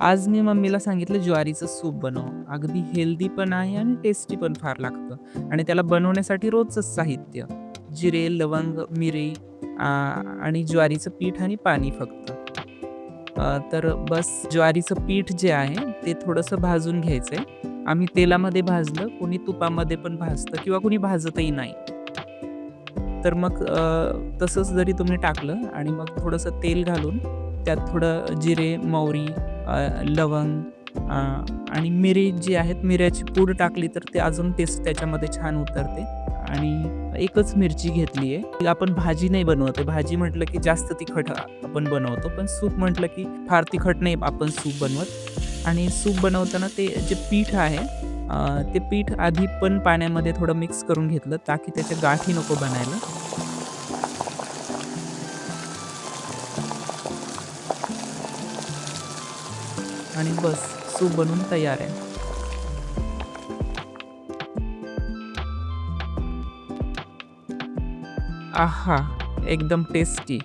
आज मी मम्मीला सांगितलं ज्वारीचं सूप बनव. अगदी हेल्दी पण आहे आणि टेस्टी पण फार लागतं आणि त्याला बनवण्यासाठी रोजच साहित्य. जिरे, लवंग, मिरी आणि ज्वारीचं पीठ आणि पाणी फक्त. तर बस ज्वारीचं पीठ जे आहे ते थोडंसं भाजून घ्यायचंय. आम्ही तेलामध्ये भाजलं, कोणी तुपामध्ये पण भाजतं किंवा कोणी भाजतही नाही. तर मग तसंच जरी तुम्ही टाकलं आणि मग थोडंसं तेल घालून त्यात थोडं जिरे, मोहरी, लवंग आणि मिरी जी आहेत मिऱ्याची पूड टाकली तर ते अजून टेस्ट त्याच्यामध्ये छान उतरते आणि एकच मिरची घेतली आहे. आपण भाजी नाही बनवत भाजी म्हटलं की जास्त तिखट आपण बनवतो. पण सूप म्हटलं की फार तिखट नाही आपण सूप बनवत आणि सूप बनवताना ते जे पीठ आहे ते पीठ आधी पण पाण्यामध्ये थोडं मिक्स करून घेतलं ताकी त्याच्या गाठी नको बनायला. आणि बस सूप बनून तयार आहे. आहा! एकदम टेस्टी.